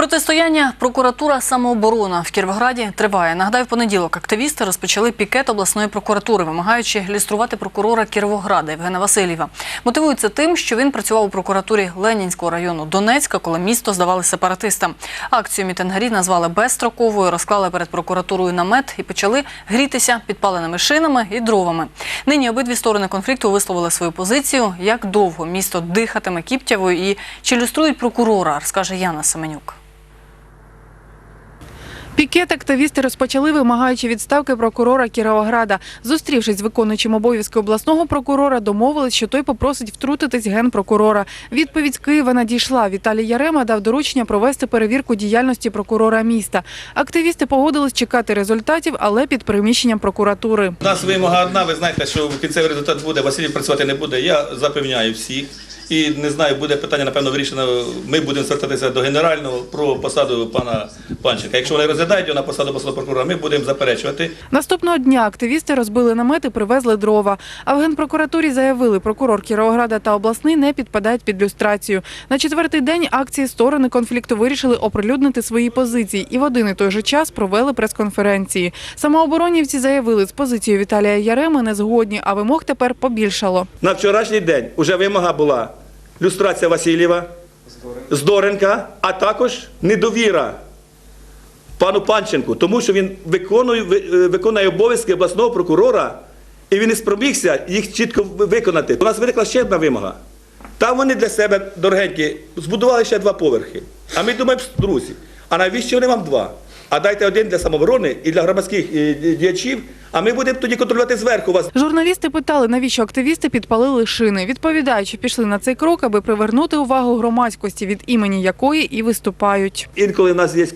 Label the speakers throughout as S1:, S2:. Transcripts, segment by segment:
S1: Протистояння прокуратура самооборона в Кіровограді триває. Нагадаю, в понеділок активісти розпочали пікет обласної прокуратури, вимагаючи люструвати прокурора Кіровограда Євгена Васильєва. Мотивується тим, що він працював у прокуратурі Ленінського району Донецька, коли місто здавали сепаратистам. Акцію мітингарі назвали безстроковою, розклали перед прокуратурою намет і почали грітися підпаленими шинами і дровами. Нині обидві сторони конфлікту висловили свою позицію, як довго місто дихатиме кіптявою і чи люструють прокурора, розкаже Яна Семенюк.
S2: Пікет активісти розпочали, вимагаючи відставки прокурора Кіровограда. Зустрівшись з виконуючим обов'язки обласного прокурора, домовились, що той попросить втрутитись генпрокурора. Відповідь з Києва надійшла. Віталій Ярема дав доручення провести перевірку діяльності прокурора міста. Активісти погодились чекати результатів, але під приміщенням прокуратури.
S3: У нас вимога одна, ви знаєте, що кінцевий результат буде, Василів працювати не буде. Я запевняю всіх. І не знаю, буде питання, напевно, вирішено. Ми будемо звертатися до генерального про посаду пана Панченка. Якщо вони розглядають його на посаду посаду прокурора, ми будемо заперечувати.
S2: Наступного дня активісти розбили намети, привезли дрова. А в генпрокуратурі заявили, прокурор Кіровограда та обласний не підпадають під люстрацію. На четвертий день акції сторони конфлікту вирішили оприлюднити свої позиції і в один і той же час провели прес-конференції. Самооборонівці заявили, з позицією Віталія Яреми не згодні, а вимог тепер побільшало.
S3: На вчорашній день вже вимога була люстрація Васильєва, Здоренка, а також недовіра пану Панченку, тому що він виконує, е, виконує обов'язки обласного прокурора, і він не спромігся їх чітко виконати. У нас виникла ще одна вимога. Там вони для себе, дорогенькі, збудували ще два поверхи. А ми думаємо, друзі, а навіщо вони вам два? А дайте один для самооборони і для громадських е, діячів, а ми будемо тоді контролювати зверху вас.
S2: Журналісти питали, навіщо активісти підпалили шини. Відповідаючи, пішли на цей крок, аби привернути увагу громадськості, від імені якої і виступають.
S3: Інколи в нас є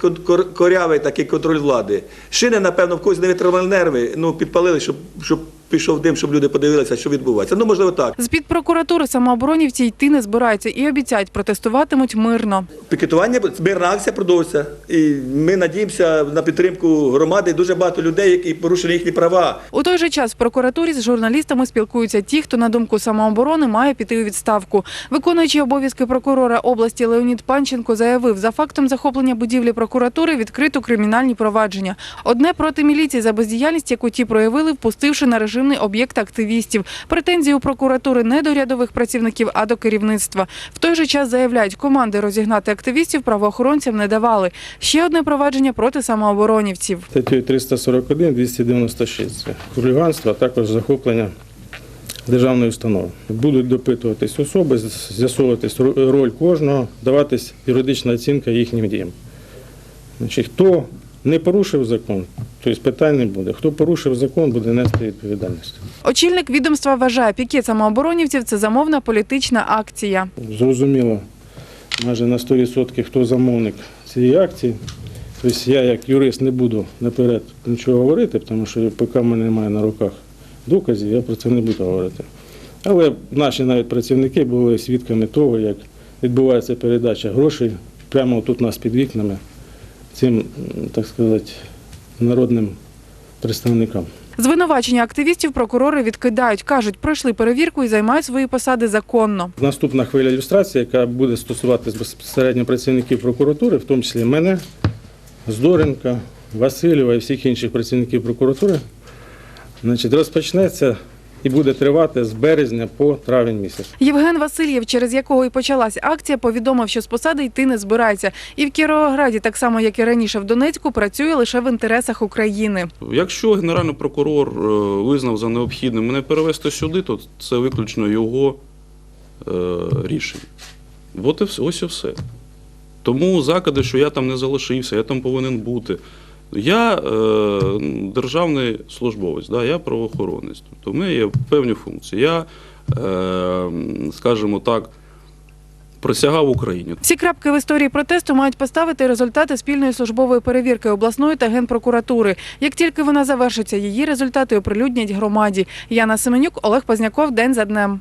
S3: корявий такий контроль влади. Шини, напевно, в когось не витримали нерви, ну, підпалили, щоб, щоб пішов дим, щоб люди подивилися, що відбувається. Ну, можливо, так.
S2: З під прокуратури самооборонівці йти не збираються і обіцяють, протестуватимуть мирно.
S3: Пікетування, мирна акція продовжиться. І ми надіємося на підтримку громади. Дуже багато людей, які порушили їхні права.
S2: У той же час в прокуратурі з журналістами спілкуються ті, хто на думку самооборони має піти у відставку. Виконуючий обов'язки прокурора області Леонід Панченко заявив, за фактом захоплення будівлі прокуратури відкрито кримінальні провадження. Одне проти міліції за бездіяльність, яку ті проявили, впустивши на режимний об'єкт активістів. Претензії у прокуратури не до рядових працівників, а до керівництва. В той же час заявляють, команди розігнати активістів правоохоронцям не давали. Ще одне провадження проти самооборонівців.
S4: Статтею 341, 296 це хуліганство, а також захоплення державної установи. Будуть допитуватись особи, з'ясовуватись ро- роль кожного, даватись юридична оцінка їхнім діям. Значить, хто не порушив закон, тобто питань не буде. Хто порушив закон, буде нести відповідальність.
S2: Очільник відомства вважає, пікет самооборонівців це замовна політична акція.
S4: Зрозуміло, майже на 100% хто замовник цієї акції. Тобто я як юрист не буду наперед нічого говорити, тому що поки в мене немає на руках доказів, я про це не буду говорити. Але наші навіть працівники були свідками того, як відбувається передача грошей прямо тут у нас під вікнами цим, так сказати, народним представникам.
S2: Звинувачення активістів прокурори відкидають. Кажуть, пройшли перевірку і займають свої посади законно.
S4: Наступна хвиля ілюстрації, яка буде стосуватися безпосередньо працівників прокуратури, в тому числі мене, Здоренка, Васильєва і всіх інших працівників прокуратури, значить, розпочнеться і буде тривати з березня по травень місяць.
S2: Євген Васильєв, через якого і почалась акція, повідомив, що з посади йти не збирається. І в Кіровограді, так само як і раніше в Донецьку, працює лише в інтересах України.
S5: Якщо генеральний прокурор е, визнав за необхідне мене перевести сюди, то це виключно його е, рішення. От і все, ось і все. Тому закиди, що я там не залишився, я там повинен бути. Я е, державний службовець, да, я правоохоронець. Тобто в мене є певні функції. Я, е, скажімо так, присягав Україні.
S2: Всі крапки в історії протесту мають поставити результати спільної службової перевірки обласної та генпрокуратури. Як тільки вона завершиться, її результати оприлюднять громаді. Яна Семенюк, Олег Позняков, день за днем.